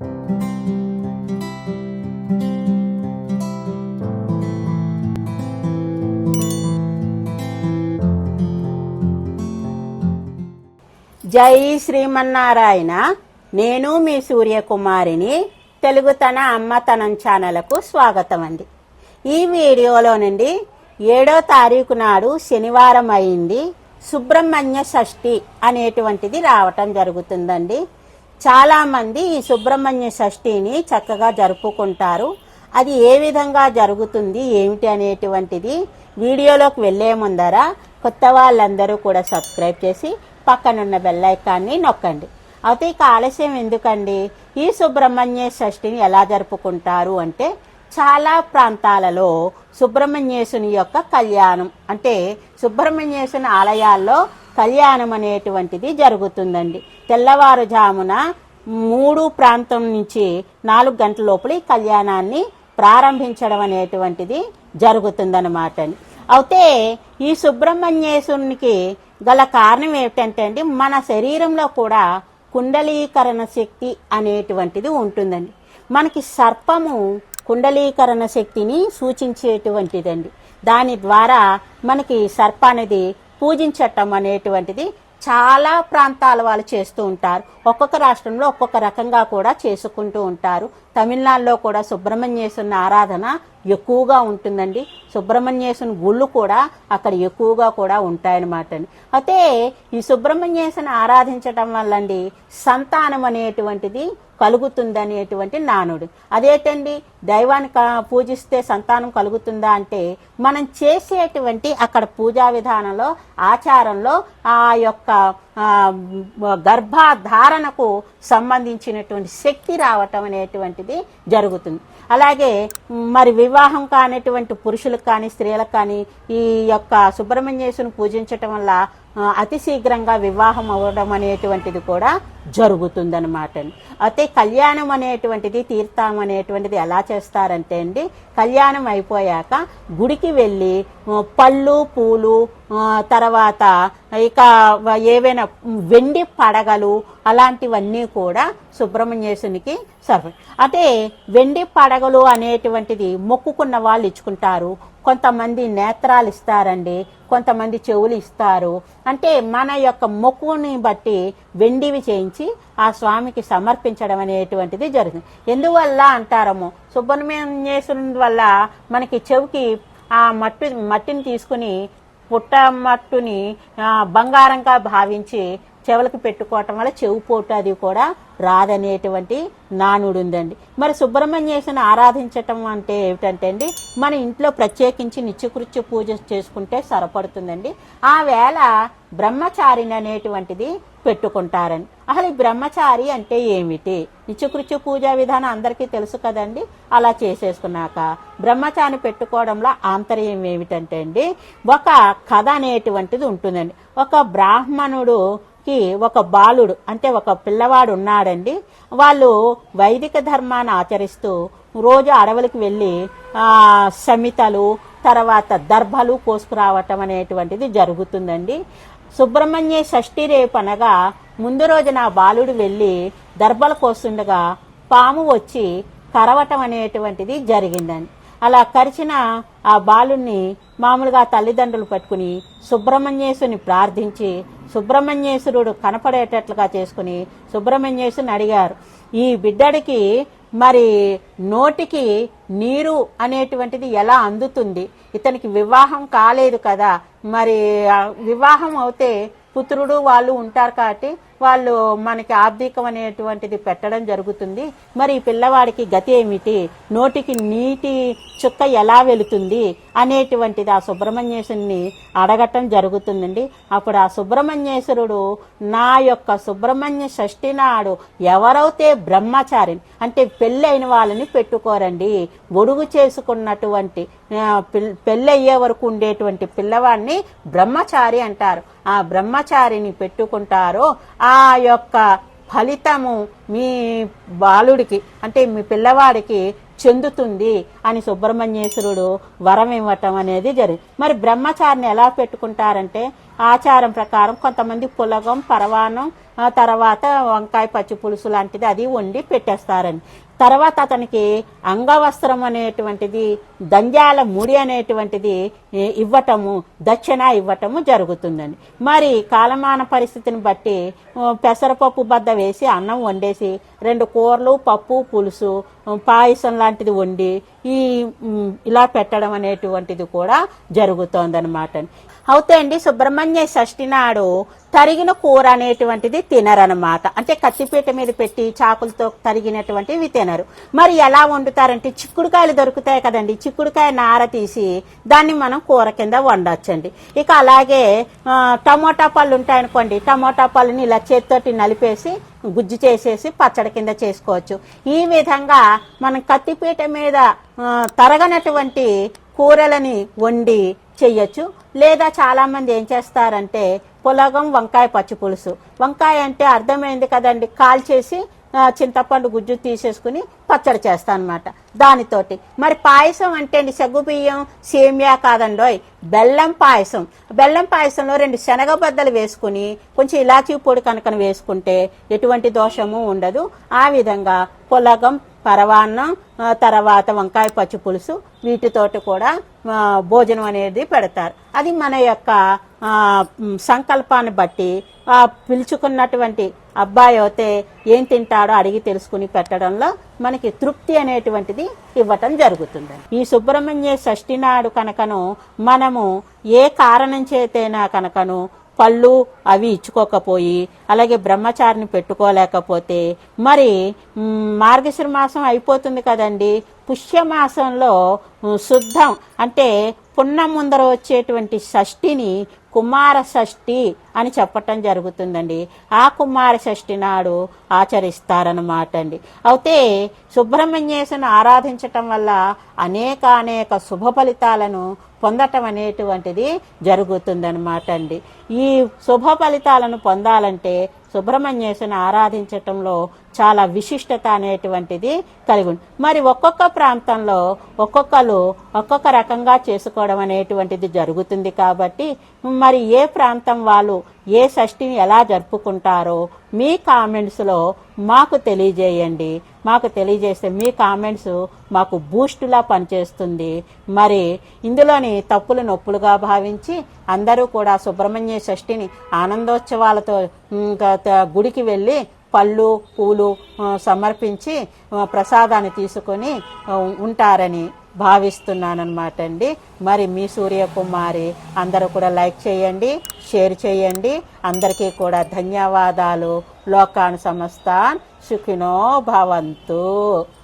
జై శ్రీమన్నారాయణ. నేను మీ సూర్యకుమారిని తెలుగుతన అమ్మతనం ఛానల్కు స్వాగతం అండి. ఈ వీడియోలో నుండి ఏడో తారీఖు నాడు శనివారం అయింది. సుబ్రహ్మణ్య షష్ఠి అనేటువంటిది రావటం జరుగుతుందండి. చాలామంది ఈ సుబ్రహ్మణ్య షష్ఠిని చక్కగా జరుపుకుంటారు. అది ఏ విధంగా జరుగుతుంది ఏమిటి అనేటువంటిది వీడియోలోకి వెళ్ళే ముందర కొత్త వాళ్ళందరూ కూడా సబ్స్క్రైబ్ చేసి పక్కనున్న బెల్లైకాన్ని నొక్కండి. అయితే ఇక ఆలస్యం ఎందుకండి? ఈ సుబ్రహ్మణ్య షష్ఠిని ఎలా జరుపుకుంటారు అంటే చాలా ప్రాంతాలలో సుబ్రహ్మణ్యేశుని యొక్క కళ్యాణం. అంటే సుబ్రహ్మణ్యేశుని ఆలయాల్లో కళ్యాణం అనేటువంటిది జరుగుతుందండి. తెల్లవారుజామున మూడు ప్రాంతం నుంచి నాలుగు గంటల లోపల ఈ కళ్యాణాన్ని ప్రారంభించడం అనేటువంటిది జరుగుతుందన్నమాట అయితే ఈ సుబ్రహ్మణ్యేశ్వరునికి గల కారణం ఏమిటంటే అండి మన శరీరంలో కూడా కుండలీకరణ శక్తి అనేటువంటిది ఉంటుందండి. మనకి సర్పము కుండలీకరణ శక్తిని సూచించేటువంటిదండి. దాని ద్వారా మనకి సర్ప అనేది పూజించటం అనేటువంటిది చాలా ప్రాంతాల వాళ్ళు చేస్తూ ఉంటారు. ఒక్కొక్క రాష్ట్రంలో ఒక్కొక్క రకంగా కూడా చేసుకుంటూ ఉంటారు. తమిళనాడులో కూడా సుబ్రహ్మణ్యేశ్వరుని ఆరాధన ఎక్కువగా ఉంటుందండి. సుబ్రహ్మణ్యేశ్వరుని గుళ్ళు కూడా అక్కడ ఎక్కువగా కూడా ఉంటాయన్నమాట అండి. అయితే ఈ సుబ్రహ్మణ్యేశ్వరుని ఆరాధించటం వల్లండి సంతానం అనేటువంటిది కలుగుతుందనేటువంటి నానుడు. అదేటండి దైవాన్ని పూజిస్తే సంతానం కలుగుతుందా అంటే మనం చేసేటువంటి అక్కడ పూజా విధానంలో ఆచారంలో ఆ యొక్క గర్భధారణకు సంబంధించినటువంటి శక్తి రావటం అనేటువంటిది జరుగుతుంది. అలాగే మరి వివాహం కానిటువంటి పురుషులకు కానీ స్త్రీలకు కానీ ఈ యొక్క సుబ్రహ్మణ్యేశ్వరుని పూజించటం వల్ల అతి శీఘ్రంగా వివాహం అవ్వడం అనేటువంటిది కూడా జరుగుతుందనమాట అయితే కళ్యాణం అనేటువంటిది తీర్థం అనేటువంటిది ఎలా చేస్తారంటే అండి కళ్యాణం అయిపోయాక గుడికి వెళ్ళి పళ్ళు పూలు తర్వాత ఇక ఏవైనా వెండి పడగలు అలాంటివన్నీ కూడా సుబ్రహ్మణ్యేశునికి సర్వ అంటే వెండి పడగలు అనేటువంటిది మొక్కుకున్న వాళ్ళు ఇచ్చుకుంటారు. కొంతమంది నేత్రాలు ఇస్తారండి కొంతమంది చెవులు ఇస్తారు. అంటే మన యొక్క మొక్కుని బట్టి వెండివి చేయించి ఆ స్వామికి సమర్పించడం అనేటువంటిది జరుగుతుంది. ఎందువల్ల అంటారము? సుబ్రహ్మణ్యేశ్వరుని వల్ల మనకి చెవికి ఆ మట్టి మట్టిని తీసుకుని పుట్ట మట్టుని బంగారంగా భావించి చెవులకు పెట్టుకోవటం వల్ల చెవు పోటు అది కూడా రాదనేటువంటి నానుడు ఉందండి. మరి సుబ్రహ్మణ్యేశ్వరిని ఆరాధించటం అంటే ఏమిటంటే అండి మన ఇంట్లో ప్రత్యేకించి నిత్యకృత్య పూజ చేసుకుంటే సరిపడుతుందండి. ఆ వేళ బ్రహ్మచారిని అనేటువంటిది పెట్టుకుంటారని అసలు ఈ బ్రహ్మచారి అంటే ఏమిటి? నిత్యకృత్య పూజా విధానం అందరికీ తెలుసు కదండి. అలా చేసేసుకున్నాక బ్రహ్మచారిని పెట్టుకోవడంలో ఆంతర్యం ఏమిటంటే అండి ఒక కథ అనేటువంటిది ఉంటుందండి. ఒక బ్రాహ్మణుడు కి ఒక బాలుడు అంటే ఒక పిల్లవాడు ఉన్నాడండి. వాళ్ళు వైదిక ధర్మాన్ని ఆచరిస్తూ రోజు అడవులకు వెళ్ళి సమితలు తర్వాత దర్భలు కోసుకురావటం అనేటువంటిది జరుగుతుందండి. సుబ్రహ్మణ్య షష్ఠి రేపు అనగా ముందు రోజున బాలుడు వెళ్ళి దర్భలు కోస్తుండగా పాము వచ్చి కరవటం అనేటువంటిది జరిగిందండి. అలా కరిచిన ఆ బాలుణ్ణి మామూలుగా తల్లిదండ్రులు పట్టుకుని సుబ్రహ్మణ్యేశుని ప్రార్థించి సుబ్రహ్మణ్యేశ్వరుడు కనపడేటట్లుగా చేసుకుని సుబ్రహ్మణ్యేశుని అడిగారు. ఈ బిడ్డడికి మరి నోటికి నీరు అనేటువంటిది ఎలా అందుతుంది? ఇతనికి వివాహం కాలేదు కదా. మరి వివాహం అవుతే పుత్రుడు వాళ్ళు ఉంటారు కాబట్టి వాళ్ళు మనకి ఆర్థికం అనేటువంటిది పెట్టడం జరుగుతుంది. మరి ఈ పిల్లవాడికి గతి ఏమిటి? నోటికి నీటి చుక్క ఎలా వెళుతుంది? అనేటువంటిది ఆ సుబ్రహ్మణ్యేశ్వరుని అడగటం జరుగుతుందండి. అప్పుడు ఆ సుబ్రహ్మణ్యేశ్వరుడు నా యొక్క సుబ్రహ్మణ్య షష్ఠి నాడు ఎవరైతే బ్రహ్మచారిని అంటే పెళ్ళైన వాళ్ళని పెట్టుకోరండి. ఒడుగు చేసుకున్నటువంటి పెళ్ళయ్యే వరకు ఉండేటువంటి పిల్లవాడిని బ్రహ్మచారి అంటారు. ఆ బ్రహ్మచారిని పెట్టుకుంటారో. ఆ ఆ యొక్క ఫలితము మీ బాలుడికి అంటే మీ పిల్లవాడికి చెందుతుంది అని సుబ్రహ్మణ్యేశ్వరుడు వరం ఇవ్వటం అనేది జరిగింది. మరి బ్రహ్మచారిని ఎలా పెట్టుకుంటారంటే ఆచారం ప్రకారం కొంతమంది పులగం పరవానం తర్వాత వంకాయ పచ్చి పులుసు లాంటిది అది వండి పెట్టేస్తారని. తర్వాత అతనికి అంగవస్త్రం అనేటువంటిది దంజాల ముడి అనేటువంటిది ఇవ్వటము దక్షిణ ఇవ్వటము జరుగుతుందండి. మరి కాలమాన పరిస్థితిని బట్టి పెసరపప్పు బద్ద వేసి అన్నం వండేసి రెండు కూరలు పప్పు పులుసు పాయసం లాంటిది వండి ఈ ఇలా పెట్టడం అనేటువంటిది కూడా జరుగుతోందనమాట అవుతే అండి సుబ్రహ్మణ్య షష్ఠి నాడు తరిగిన కూర అనేటువంటిది తినరనమాట అంటే కత్తిపీట మీద పెట్టి చాకులతో తరిగినటువంటివి తినరు. మరి ఎలా వండుతారంటే చిక్కుడుకాయలు దొరుకుతాయి కదండి. చిక్కుడుకాయ నార తీసి దాన్ని మనం కూర కింద వండొచ్చండి. ఇక అలాగే టమోటా పళ్ళు ఉంటాయనుకోండి. టమోటా పళ్ళని ఇలా చేతితోటి నలిపేసి గుజ్జు చేసేసి పచ్చడి కింద చేసుకోవచ్చు. ఈ విధంగా మనం కత్తిపీట మీద తరగనటువంటి కూరలని వండి చెయ్యొచ్చు లేదా చాలామంది ఏం చేస్తారంటే పులగం వంకాయ పచ్చి పులుసు. వంకాయ అంటే అర్థమైంది కదండి. కాల్చేసి చింతపండు గుజ్జు తీసేసుకుని పచ్చడి చేస్తాను అనమాట దానితోటి. మరి పాయసం అంటే అండి సగ్గుబియ్యం సేమియా కాదండోయ్ బెల్లం పాయసం. బెల్లం పాయసంలో రెండు శనగ బద్దలు వేసుకుని కొంచెం ఇలాచీ పొడి కనుక వేసుకుంటే ఎటువంటి దోషము ఉండదు. ఆ విధంగా పులగం పరవాన్నం తర్వాత వంకాయ పచ్చి పులుసు వీటితోటి కూడా భోజనం అనేది పెడతారు. అది మన యొక్క సంకల్పాన్ని బట్టి ఆ పిలుచుకున్నటువంటి అబ్బాయి అయితే ఏం తింటాడో అడిగి తెలుసుకుని పెట్టడంలో మనకి తృప్తి అనేటువంటిది ఇవ్వటం జరుగుతుంది. ఈ సుబ్రహ్మణ్య షష్ఠి నాడు కనుకను మనము ఏ కారణం చేతైనా కనుకను పళ్ళు అవి ఇచ్చుకోకపోయి అలాగే బ్రహ్మచారిని పెట్టుకోలేకపోతే మరి మార్గశిర మాసం అయిపోతుంది కదండి. పుష్యమాసంలో శుద్ధం అంటే పున్నం ముందర వచ్చేటువంటి షష్ఠిని కుమార షష్ఠి అని చెప్పటం జరుగుతుందండి. ఆ కుమార షష్ఠి నాడు ఆచరిస్తారనమాట అండి అయితే సుబ్రహ్మణ్యేశ్వరుని ఆరాధించటం వల్ల అనేక అనేక శుభ ఫలితాలను పొందటం అనేటువంటిది జరుగుతుందనమాట అండి ఈ శుభ ఫలితాలను పొందాలంటే సుబ్రహ్మణ్యేశ్వరుని ఆరాధించటంలో చాలా విశిష్టత అనేటువంటిది కలిగి ఉంది. మరి ఒక్కొక్క ప్రాంతంలో ఒక్కొక్కరు ఒక్కొక్క రకంగా చేసుకోవడం అనేటువంటిది జరుగుతుంది కాబట్టి మరి ఏ ప్రాంతం వాళ్ళు ఏ షష్ఠిని ఎలా జరుపుకుంటారో మీ కామెంట్స్లో మాకు తెలియజేయండి. మాకు తెలియజేస్తే మీ కామెంట్స్ మాకు బూస్టులా పనిచేస్తుంది. మరి ఇందులోని తప్పులు నొప్పులుగా భావించి అందరూ కూడా సుబ్రహ్మణ్య షష్ఠిని ఆనందోత్సవాలతో గుడికి వెళ్ళి పళ్ళు పూలు సమర్పించి ప్రసాదాన్ని తీసుకొని ఉంటారని భావిస్తున్నానమాట అండి. మరి మీ సూర్యకుమారి అందరూ కూడా లైక్ చేయండి షేర్ చేయండి. అందరికీ కూడా ధన్యవాదాలు. లోకాన్ సమస్తాన్ సుఖినో భవంతు.